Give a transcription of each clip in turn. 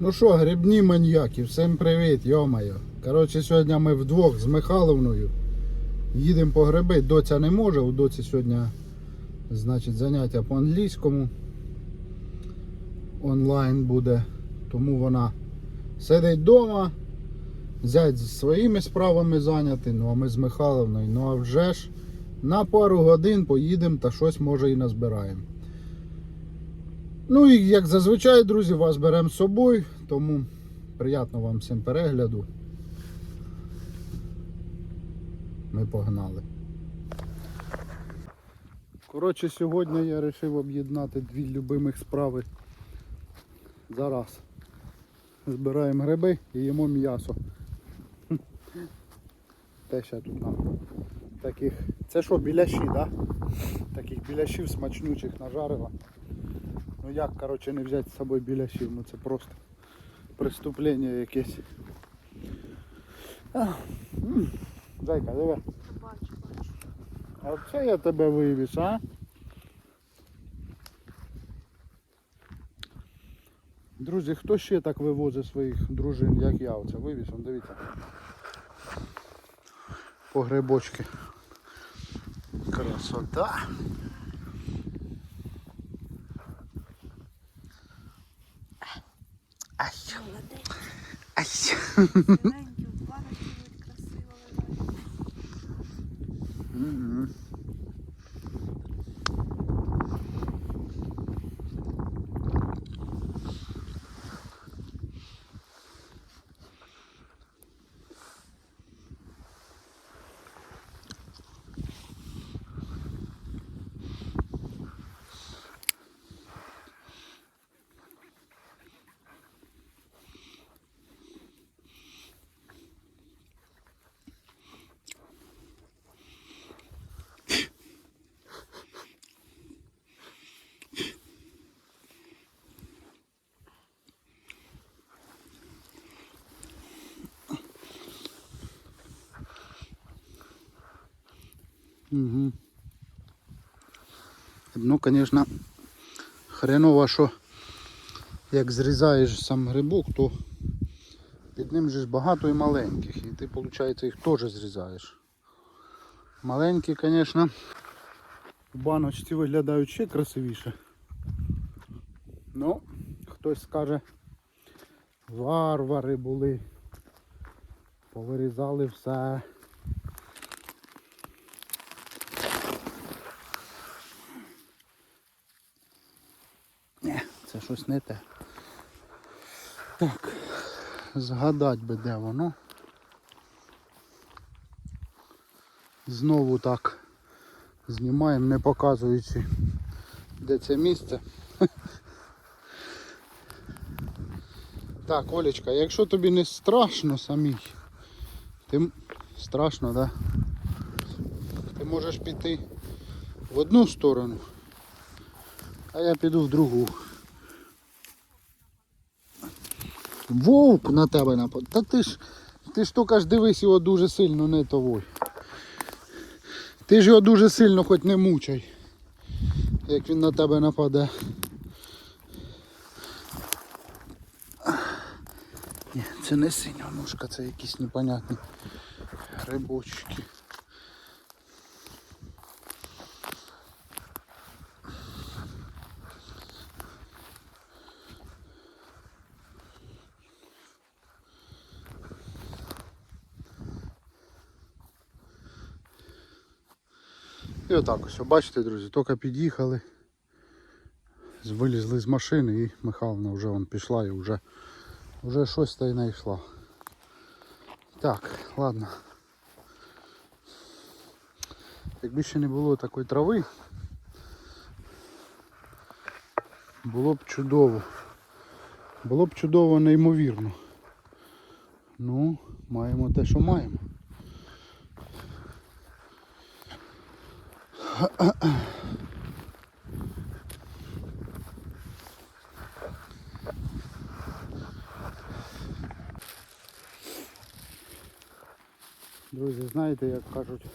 Ну що, грибні маньяки, всім привіт, йомайо. Коротше, сьогодні ми вдвох з Михайловною їдемо по гриби. Доця не може, у доці сьогодні значить, заняття по англійському. Онлайн буде. Тому вона сидить вдома, зять зі своїми справами зайнятий, ну а ми з Михайловною. Ну а вже ж на пару годин поїдемо та щось може і назбираємо. Ну і як зазвичай, друзі, вас беремо з собою, тому приємного вам всім перегляду. Ми погнали. Коротше, сьогодні я вирішив об'єднати дві любимих справи зараз. Збираємо гриби і їмо м'ясо. Те ще тут нам таких. Це що, біляші, так? Да? Таких біляшів смачнючих нажарила. Ну як, коротше, не взяти з собою біляшів, ну це просто преступлення якесь. А, Зайка, диви. Бачу, бачу. А це я тебе вивіз, а? Друзі, хто ще так вивозить своїх дружин, як я? Оце вивіз, он дивіться. По грибочки. Красота. Ай. Зеленькі, в красиво лежать. Угу. Ну, звісно, хреново, що як зрізаєш сам грибок, то під ним же ж багато і маленьких. І ти, виходить, їх теж зрізаєш. Маленькі, звісно, в баночці виглядають ще красивіше. Ну, хтось скаже, варвари були. Повирізали все. Ні, це щось не те. Так, згадать би де воно. Знову так знімаємо, не показуючи де це місце. Так, Олечка, якщо тобі не страшно самій, ти страшно, да? Ти можеш піти в одну сторону, а я піду в другу. Вовк на тебе напад. Та ти ж ти ж тільки ж дивись його дуже сильно, не того. Ти ж його дуже сильно хоч не мучай, як він на тебе нападе. Ні, це не синя ножка, це якісь непонятні грибочки. І отак ось, бачите, друзі, тільки під'їхали, вилізли з машини і Михайловна вже вон пішла і вже, вже щось та й знайшла. Так, ладно. Якби ще не було такої трави, було б чудово. Було б чудово неймовірно. Ну, маємо те, що маємо. Друзі, знаєте, як кажуть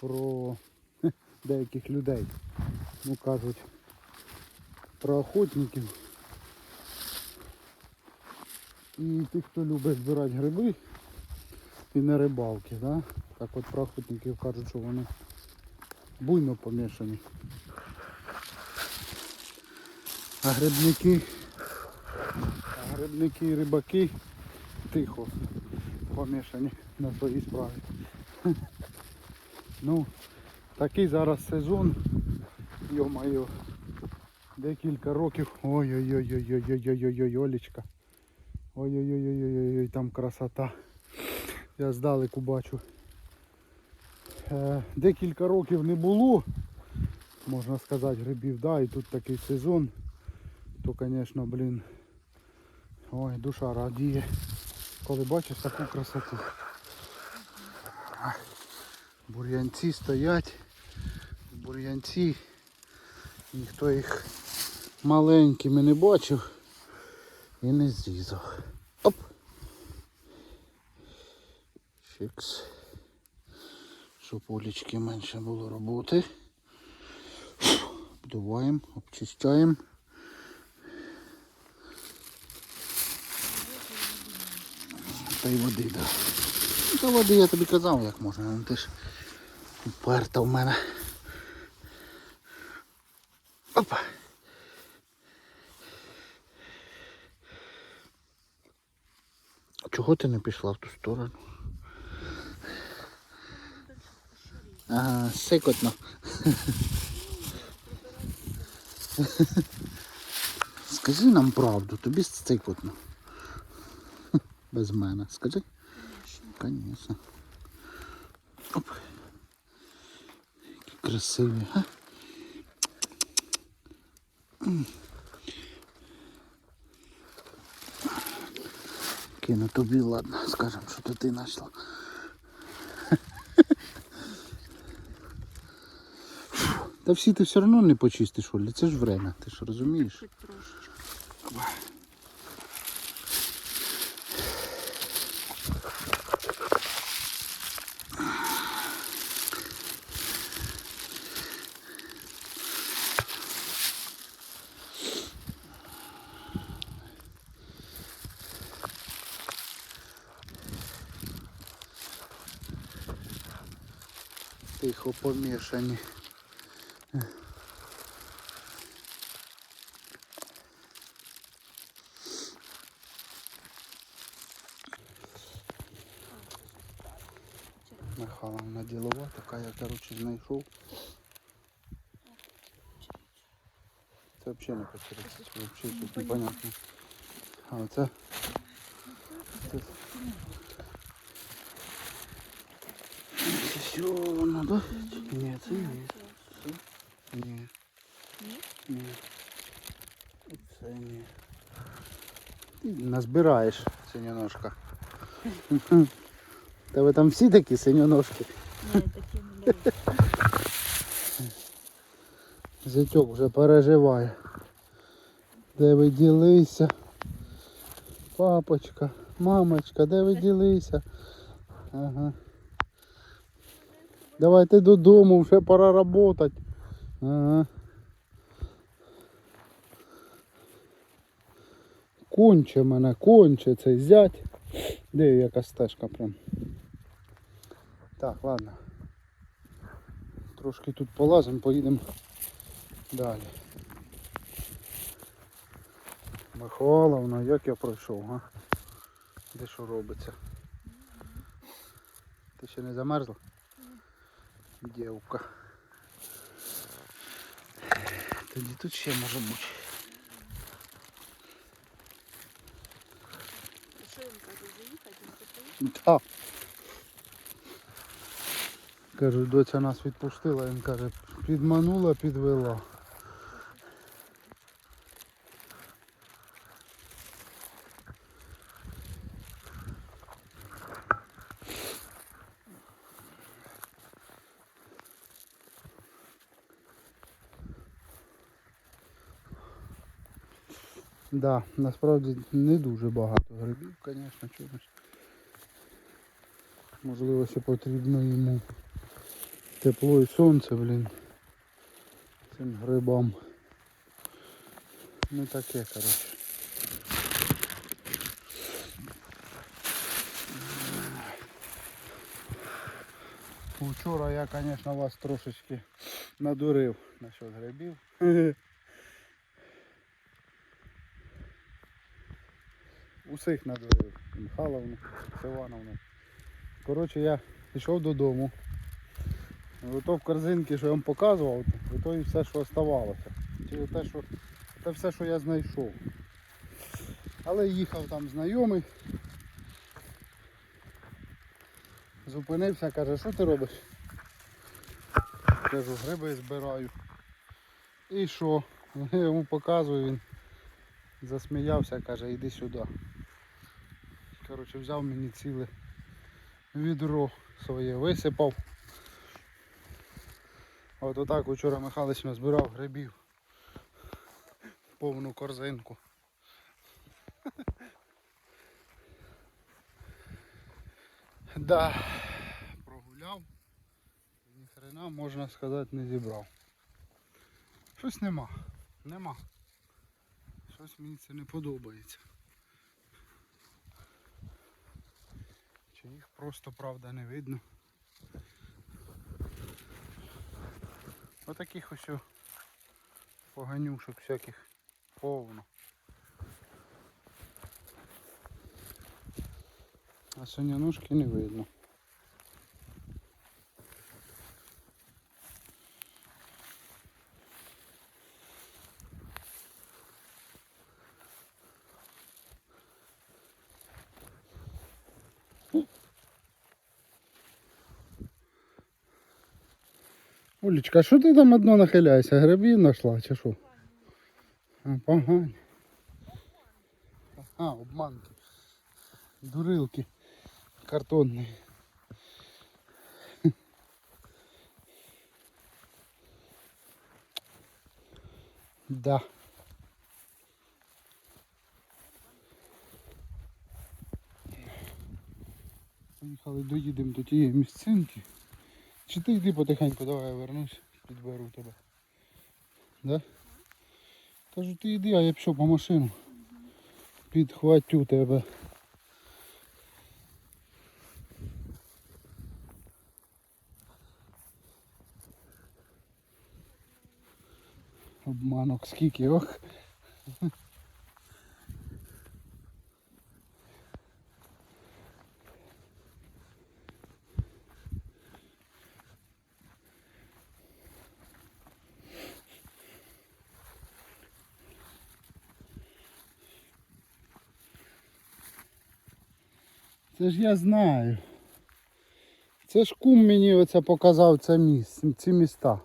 про деяких людей. Ну кажуть про охотників. І ті, хто любить збирати гриби і не рибалки, да? Так от про охотників кажуть, що вони буйно помішані. А грибники, а грибники і рибаки тихо помішані на своїй справі. Ну, такий зараз сезон, йо-моє, декілька років. Ой-ой-ой-ой-ой-ой-ой-ой, Олечка. Ой-ой-ой-ой-ой, там красота. Я здалеку бачу. Е, Декілька років не було, можна сказати, грибів, да, і тут такий сезон, то, звісно, блін, ой, душа радіє, коли бачиш таку красоту. Бур'янці стоять, бур'янці, ніхто їх маленькими не бачив і не зрізав. Оп! Щоб улічки менше було роботи. Вдуваємо, обчищаємо. Та й води. Да. Ну, Та води я тобі казав, як можна. Ну, ти ж уперта в мене. Опа. Чого ти не пішла в ту сторону? Ага, сикотно. Скажи нам правду, тобі сикотно. Без мене. Скажи? Конечно. Оп. Які красиві, а? М. Кину тобі, ладно, скажем, що ти знайшла. Та всі ти все одно не почистиш, Олі, це ж время, ти ж розумієш? Тихо помішані. коротше знайшов. Це взагалі не посередині, це взагалі тут непонятно. А оце. Це... Це все воно, да? Ні, це не. Це? Ні. Ні? Ні. І Це ні. Ти назбираєш синьоножка. Тебе там всі такі синьоножки. Ні, такі не люблю. Зятьок вже переживає. Де ви ділися? Папочка, мамочка, де ви ділися? Ага. Давайте додому, вже пора работать. Ага. Конче мене, конче цей зять. Де яка стежка прям. Так, ладно. Трошки тут полазимо, поїдемо далі. Михайловна, як я пройшов, га? Де що робиться? Ти ще не замерзла? Дівка. Тоді тут ще може бути. Що він каже, заїхати, він купив? Так. Кажу, доця нас відпустила, він каже, підманула, підвела. Да, насправді не дуже багато грибів, звісно, чогось Можливо, ще потрібно йому тепло і сонце, блін. Цим грибам. не таке, коротше. Вчора я, звісно, вас трошечки надурив насчет грибів. Усіх надурив. І Михайловну, і Коротше, я пішов додому. Ото в корзинки, що я вам показував, то і все, що оставалося. Чи те, що, те все, що я знайшов. Але їхав там знайомий. Зупинився, каже, що ти робиш? Кажу, гриби збираю. І що? Я йому показую, він засміявся, каже, йди сюди. Коротше, взяв мені ціле відро своє висипав. От отак вчора Михайлович назбирав грибів. Повну корзинку. Да, прогуляв. Ні хрена, можна сказати, не зібрав. Щось нема. Нема. Щось мені це не подобається. Чи їх просто правда не видно. Отаких ось поганюшок всяких повно. А сонянушки не видно. Олечка, а що ти там одно нахиляєшся? Грибів знайшла чи що? А, погані. А, обманки. Дурилки. Картонні. Да. Поїхали, доїдемо до тієї місцинки. Чи ти йди потихеньку, давай я вернусь, підберу тебе. Да? Кажу, ти йди, а я пішов по машину. Підхватю тебе. Обманок скільки, ох. Це ж я знаю. Це ж кум мені оце показав це міс, ці міста.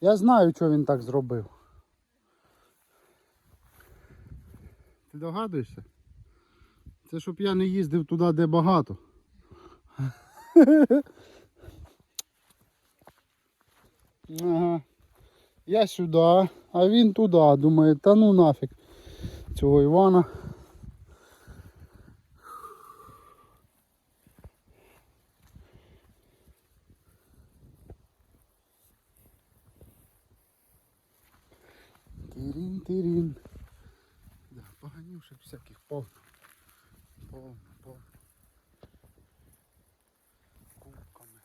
Я знаю, що він так зробив. Ти догадуєшся? Це щоб я не їздив туди, де багато. Ага. Я сюди, а він туди. Думає, та ну нафіг цього Івана. Тирін, тирін. Да, поганюшек всяких повно. Повно, повно. Кубками.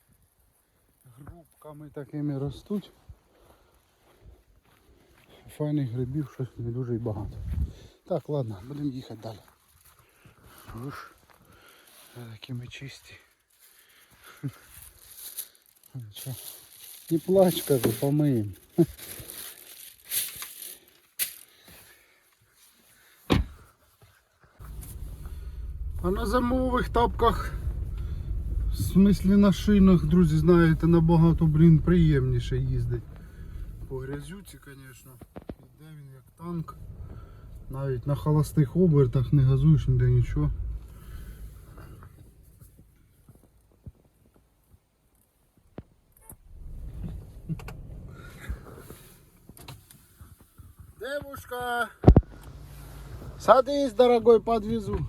Грубками такими ростуть. Файних грибів щось не дуже й багато. Так, ладно, будемо їхати далі. Уж, такі ми чисті. Не плач, кажу, помиємо. А на зимових тапках, в смислі на шинах, друзі, знаєте, набагато, блін, приємніше їздить. По грязюці, звісно. Іде він як танк. Навіть на холостих обертах не газуєш ніде нічого. Девушка! Садись, дорогой, подвезу.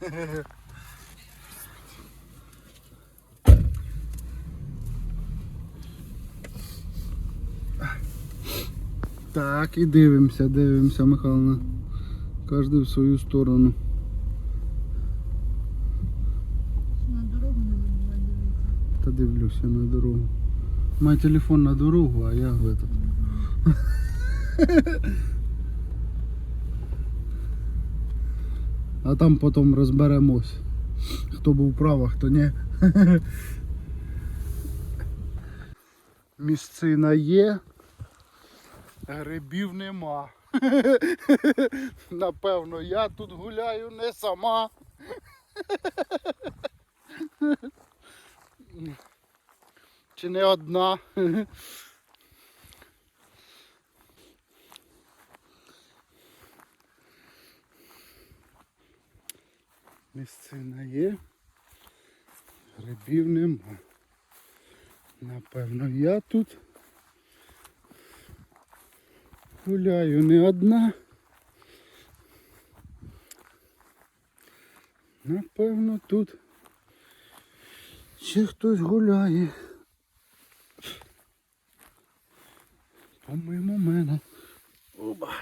Так, і дивимося, дивимося, Михайловна. Кожен в свою сторону. На дорогу не нормально. дивлюся на дорогу. Мене телефон на дорогу, а я в этот. А там потім розберемось. Хто був прав, хто ні. Місцина є. Грибів нема. Напевно, я тут гуляю не сама. Чи не одна. Місцина є. Грибів нема. Напевно, я тут гуляю не одна. Напевно, тут ще хтось гуляє. Помимо мене. Оба.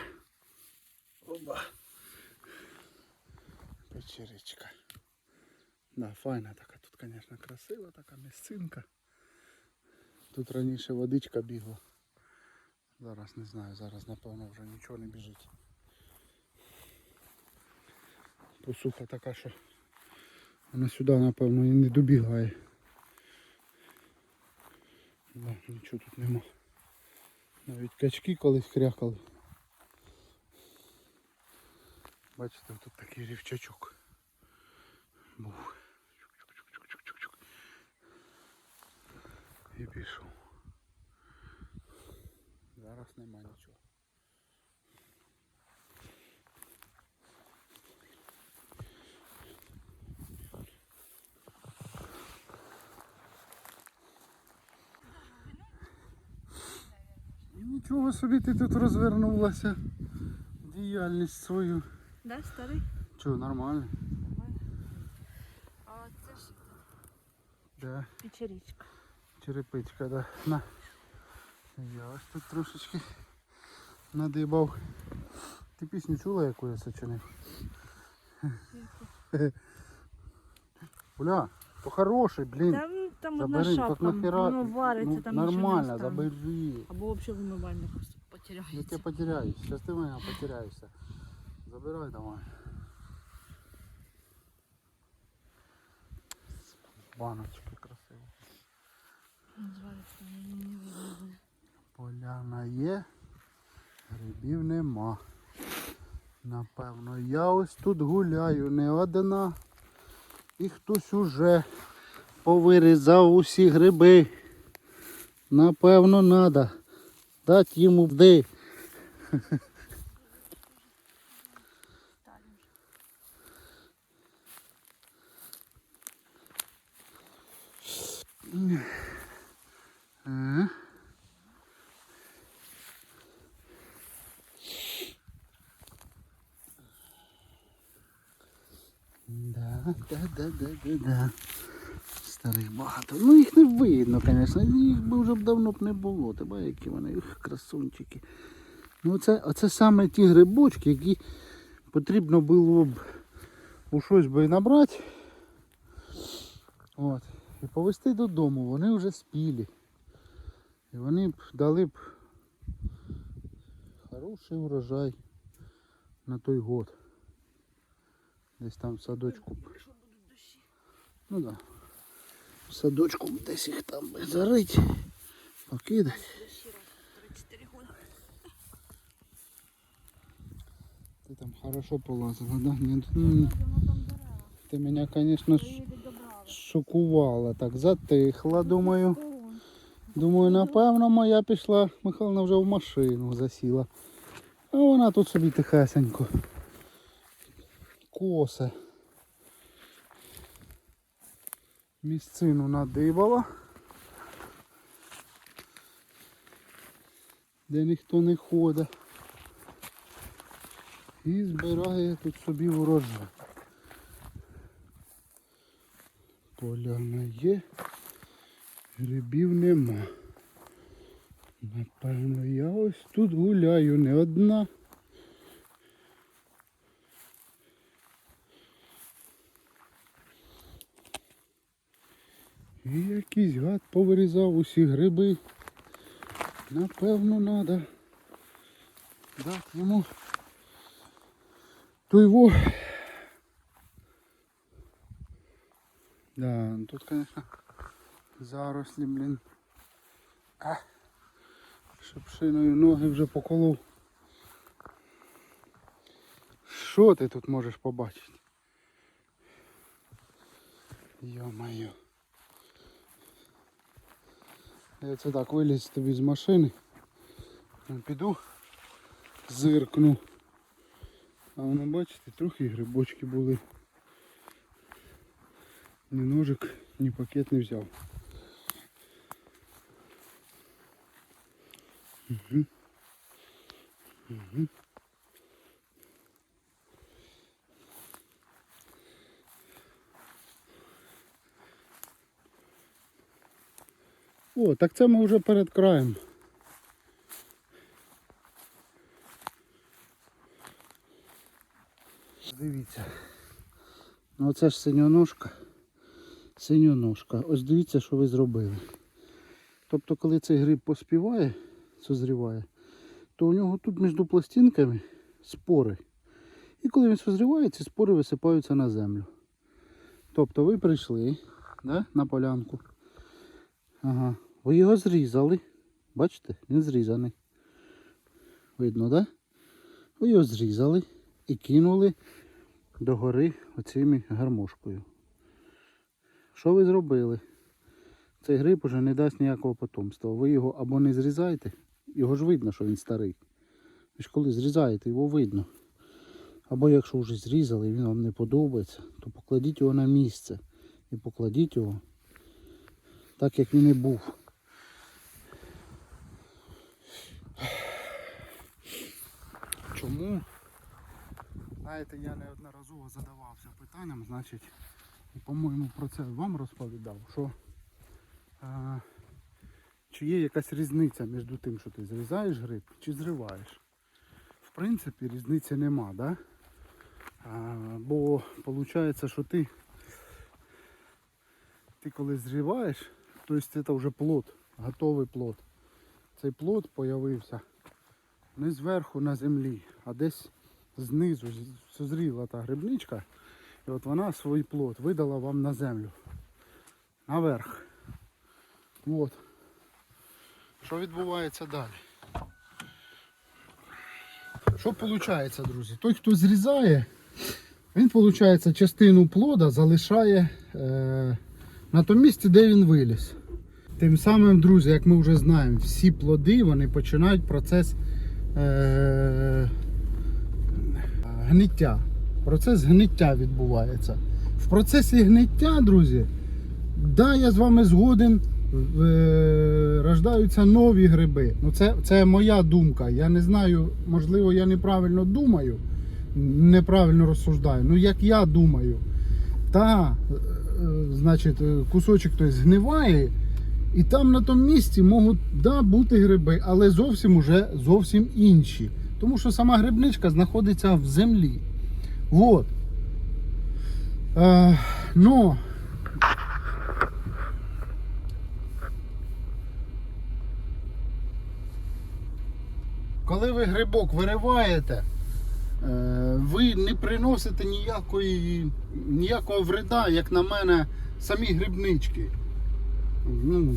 Оба. Печеричка. Да, файна така. Тут, звісно, красива така місцинка. Тут раніше водичка бігла. Зараз не знаю, зараз напевно вже нічого не біжить. Посуха така, що вона сюди, напевно, і не добігає. Да, нічого тут нема. Навіть качки колись крякали. Бачите, тут такий рівчачок був. Чук-чук-чук-чук-чук. І пішов. Зараз нема нічого. Нічого собі ти тут розвернулася. Діяльність свою. Да, старий? Чого, нормально? Нормально. А це ж Да. печеричка. Черепичка, да. На. Я ось тут трошечки надибав. Ти пісню чула, яку я сочинив? Бля, то хороший, блін. Там, там одна Забери, так шапка, нахера. воно вариться, ну, там нічого не нормально, забери. Або взагалі вимивальник просто Я потеряється. тебе потеряюсь. Сейчас ты меня потеряешься. Забирай давай. Баночки красиво. Звариться, не видно. Поляна є, грибів нема. Напевно, я ось тут гуляю не одна. І хтось уже повирізав усі гриби. Напевно, треба дати йому вди. Ага. Да, да, да, да, да, да. Старих багато. Ну їх не видно, звісно. Їх би вже давно б не було. Тебе які вони, їх красунчики. Ну оце, оце саме ті грибочки, які потрібно було б у щось би набрати. От. І повезти додому. Вони вже спілі. І вони б дали б хороший урожай на той год. Десь там в садочку. Ну да. В садочку десь їх там зарить, покидати. Ще раз, 3-4 года. Ти там хорошо полазила, да? Ні, ну, Воно ти мене, звісно, шокувала. Так затихла, думаю. Думаю, напевно, моя пішла, Михайловна вже в машину засіла. А вона тут собі тихесенько. Косе. Місцину надибала. Де ніхто не ходить. І збирає тут собі урожай. Поляна є. Грибів нема. Напевно, я ось тут гуляю не одна. І якийсь гад повирізав усі гриби. Напевно, треба дати йому туйву. Да, ну тут, конечно, зарослі, блін. А, шипшиною ноги вже поколов. Що ти тут можеш побачити? Йо-моє. Я це так виліз тобі з машини. Піду, зиркну. А воно бачите, трохи грибочки були. Ні ножик, ні пакет не взяв. Угу. Угу. О, так це ми вже перед краєм. Дивіться. Ну оце ж синьоножка. Синьоножка. Ось дивіться, що ви зробили. Тобто, коли цей гриб поспіває, созріває, то у нього тут між пластинками спори. І коли він созріває, ці спори висипаються на землю. Тобто ви прийшли да, на полянку. Ага. Ви його зрізали. Бачите, він зрізаний. Видно, так? Ви його зрізали і кинули догори оціми гармошкою. Що ви зробили? Цей гриб уже не дасть ніякого потомства. Ви його або не зрізаєте, його ж видно, що він старий. Ви ж коли зрізаєте, його видно. Або якщо вже зрізали і він вам не подобається, то покладіть його на місце. І покладіть його так, як він і був. Чому? Знаєте, я неодноразово задавався питанням, значить, по-моєму, про це вам розповідав, що а, чи є якась різниця між тим, що ти зрізаєш гриб, чи зриваєш. В принципі, різниці нема, да? А, бо виходить, що ти, ти коли зриваєш, то це вже плод, готовий плод. Цей плод з'явився не зверху на землі, а десь знизу созріла та грибничка. І от вона свій плод видала вам на землю. Наверх. От. Що відбувається далі? Що виходить, друзі? Той, хто зрізає, він, виходить, частину плода залишає е, на тому місці, де він виліз. Тим самим, друзі, як ми вже знаємо, всі плоди вони починають процес е, гниття. Процес гниття відбувається. В процесі гниття, друзі, да, я з вами згоден, е, рождаються нові гриби. Ну, це, це моя думка. Я не знаю, можливо, я неправильно думаю, неправильно розсуждаю. Ну, як я думаю, та, е, е, значить, е, кусочок той згниває. І там на тому місці можуть да, бути гриби, але зовсім уже зовсім інші. Тому що сама грибничка знаходиться в землі. Вот. Е, но коли ви грибок вириваєте, е, ви не приносите ніякої, ніякого вреда, як на мене, самі грибнички. Ну,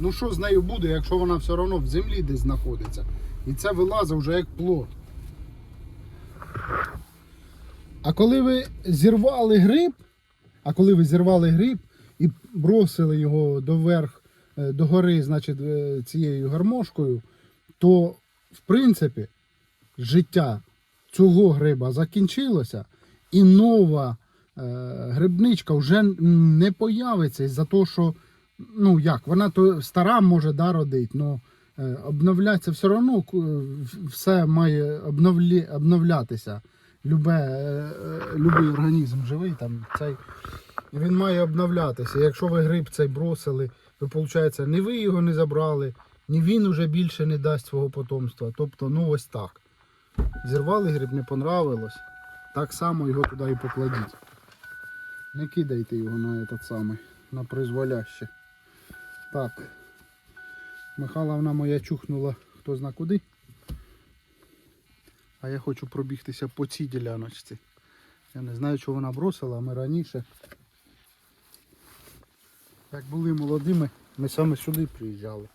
ну що з нею буде, якщо вона все одно в землі десь знаходиться. І це вилазить вже як плод. А коли ви зірвали гриб, а коли ви зірвали гриб і бросили його доверх, е, до гори, значить, е, цією гармошкою, то в принципі життя цього гриба закінчилося, і нова е, грибничка вже не появиться із-за того, що ну як, вона то стара може да, родить, але обновлятися все одно все має обновлі, обновлятися. Любе, е, е, любий організм живий, там, цей, він має обновлятися. Якщо ви гриб цей бросили, то виходить, ні ви його не забрали, ні він уже більше не дасть свого потомства. Тобто, ну ось так. Зірвали гриб, не понравилось. Так само його туди і покладіть. Не кидайте його на этот самий. на призволяще. Так. Михайловна моя чухнула хто зна куди. А я хочу пробігтися по цій діляночці. Я не знаю, чого вона бросила, ми раніше. Як були молодими, ми саме сюди приїжджали.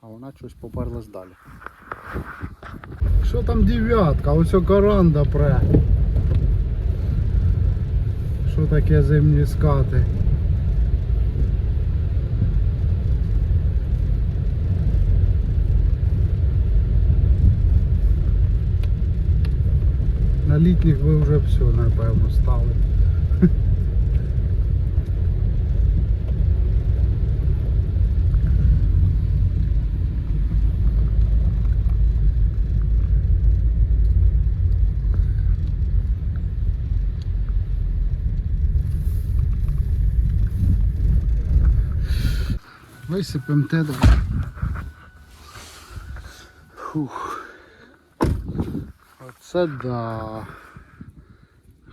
А вона щось поперлась далі. Що там дев'ятка? Ось коранда пре. Що таке зимні скати? На літніх ви вже все, напевно, стали. Висипемо те. Фух. Оце да.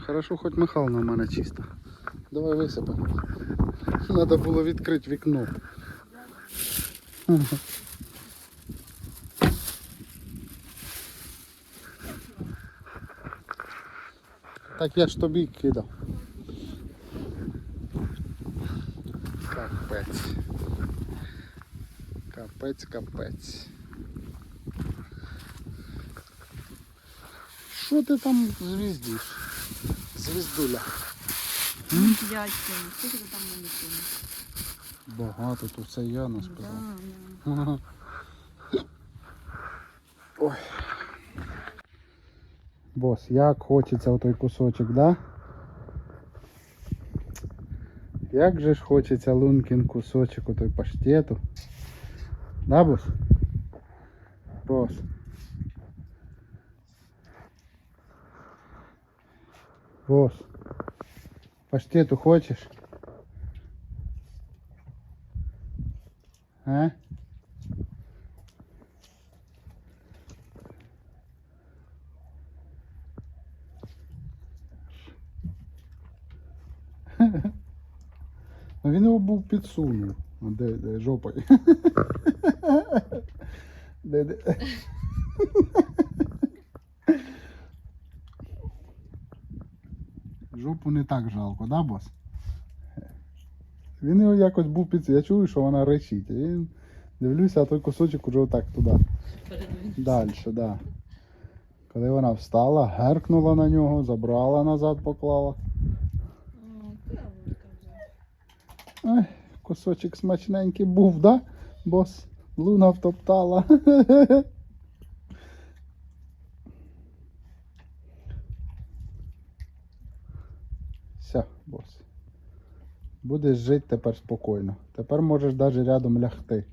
Хорошо, хоч Михайловна в мене чиста. Давай висипемо. Треба було відкрити вікно. Так я ж тобі кидав. Капець. Капець, капець. Що ти там звіздиш? Звіздуля. Ну, п'ять тонн. Скільки ти там нанесено? Багато, то це я да. Ой. Бос, як хочеться отой кусочок, да? Як же ж хочеться лункін кусочок отой паштету. Да, бос? Бос. Бос. Паштету хочеш? А? Ну він його був підсунув. А Де, де жопою? Де, де? Жопу не так жалко, да, бос? Він його якось був під. Я чую, що вона речить. І дивлюся, а той кусочок уже отак туди. Далі, да. Коли вона встала, геркнула на нього, забрала назад, поклала. Ай, кусочок смачненький був, да? Бос луна втоптала. Все, бос. Будеш жити тепер спокійно. Тепер можеш навіть рядом лягти.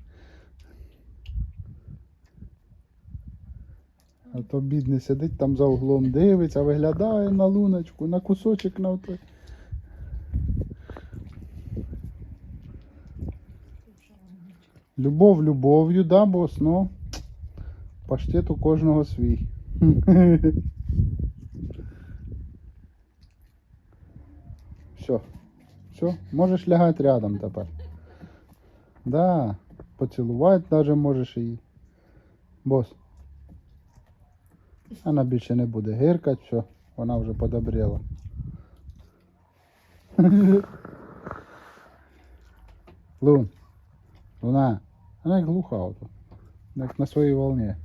А то бідний сидить там за углом, дивиться, виглядає на луночку, на кусочок на той. Любов любов'ю, да, бос, ну паштет у кожного свій. Все. Все, можеш лягати рядом тепер. Да, поцілувати даже можеш її. Бос. Вона більше не буде гиркати, все, вона вже подобрела. Лун. Луна. Вона як глуха. Як на своїй волні.